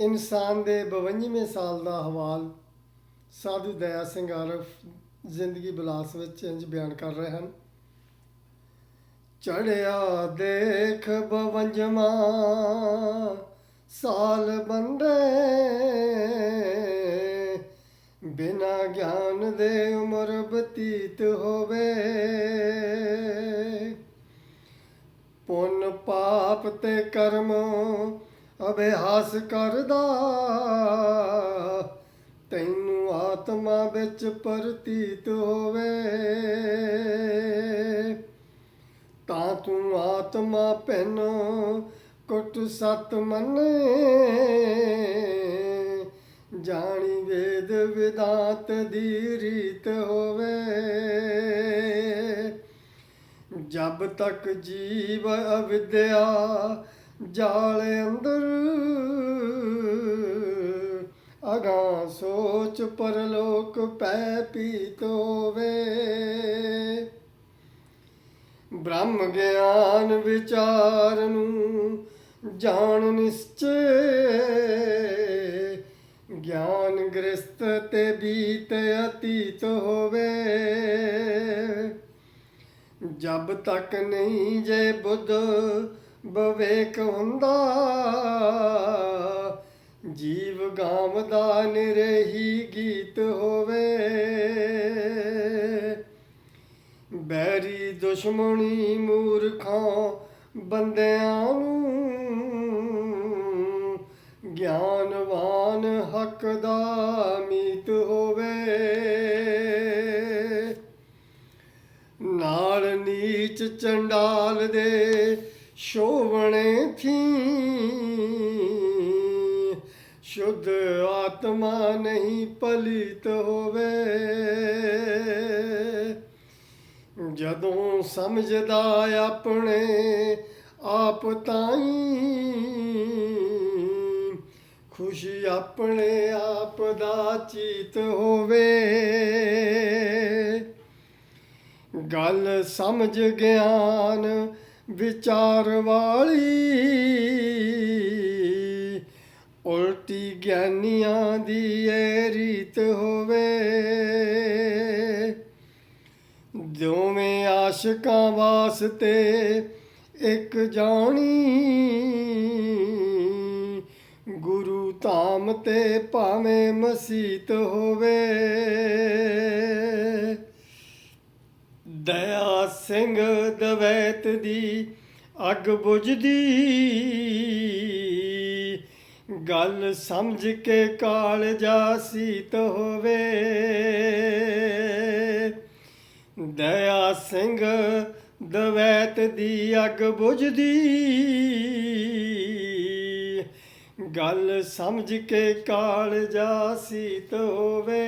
ਇਨਸਾਨ ਦੇ 52ਵੇਂ ਸਾਲ ਦਾ ਹਵਾਲ ਸਾਧੂ ਦਇਆ ਸਿੰਘ ਆਰਫ ਜ਼ਿੰਦਗੀ ਬਿਲਾਸ ਵਿੱਚ ਇੰਜ ਬਿਆਨ ਕਰ ਰਹੇ ਹਨ। ਚੜਿਆ ਦੇਖ 52ਵਾਂ ਸਾਲ ਬੰਦੇ ਬਿਨਾ ਗਿਆਨ ਦੇ ਉਮਰ ਬਤੀਤ ਹੋਵੇ। ਪੁੰਨ ਪਾਪ ਤੇ ਕਰਮ ਅਭਿਆਸ ਕਰਦਾ। ਤੈਨੂੰ ਆਤਮਾ ਵਿੱਚ ਪ੍ਰਤੀਤ ਹੋਵੇ। ਤਾਂ ਤੂੰ ਆਤਮਾ ਪੈਨ ਕੁੱਟ ਸਤ ਮੰਨੇ। ਜਾਣੀ ਵੇਦ ਵਿਦਾਤ ਦੀ ਰੀਤ ਹੋਵੇ। ਜਬ ਤੱਕ ਜੀਵ ਅਵਿਦਿਆ ਜਾਲ ਅੰਦਰ। ਅਗਾ ਸੋਚ ਪਰਲੋਕ ਪੈ ਪੀਤ ਹੋਵੇ। ਬ੍ਰਹਮ ਗਿਆਨ ਵਿਚਾਰ ਨੂੰ ਜਾਣ ਨਿਸ਼ਚੈ। ਗਿਆਨ ਗ੍ਰਸਤ ਤੇ ਬੀਤ ਅਤੀਤ ਹੋਵੇ। ਜਬ ਤੱਕ ਨਹੀਂ ਜੇ ਬੁੱਧ ਬਵੇਕ ਹੁੰਦਾ। ਜੀਵ ਗਾਵਦਾ ਨਿਰਹੀ ਗੀਤ ਹੋਵੇ। ਬੈਰੀ ਦੁਸ਼ਮਣੀ ਮੂਰਖਾਂ ਬੰਦਿਆਂ ਨੂੰ ਗਿਆਨਵਾਨ ਹੱਕ ਦਾ ਮੀਤ ਹੋਵੇ। ਨਾਲ ਨੀਚ ਚੰਡਾਲ ਦੇ ਸ਼ੋਵਣੇ ਥੀ। ਸ਼ੁੱਧ ਆਤਮਾ ਨਹੀਂ ਪਲਿਤ ਹੋਵੇ। ਜਦੋਂ ਸਮਝਦਾ ਆਪਣੇ ਆਪ ਤਾਈ, ਖੁਸ਼ੀ ਆਪਣੇ ਆਪ ਦਾ ਚੀਤ ਹੋਵੇ। ਗੱਲ ਸਮਝ ਗਿਆਨ ਵਿਚਾਰ ਵਾਲੀ। ਉਲਟੀ ਗਿਆਨੀਆਂ ਦੀ ਇਹ ਰੀਤ ਹੋਵੇ। ਦੋਵੇਂ ਆਸ਼ਿਕਾਂ ਵਾਸਤੇ ਇੱਕ ਜਾਣੀ। ਗੁਰੂ ਧਾਮ ਤੇ ਭਾਵੇਂ ਮਸੀਤ ਹੋਵੇ। ਦਇਆ ਸਿੰਘ ਦਵੈਤ ਦੀ ਅੱਗ ਬੁਝਦੀ। ਗੱਲ ਸਮਝ ਕੇ ਕਾਲ ਜਾ ਸੀਤ ਹੋਵੇ। ਦਇਆ ਸਿੰਘ ਦਵੈਤ ਦੀ ਅੱਗ ਬੁਝਦੀ। ਗੱਲ ਸਮਝ ਕੇ ਕਾਲ ਜਾ ਸੀਤ ਹੋਵੇ।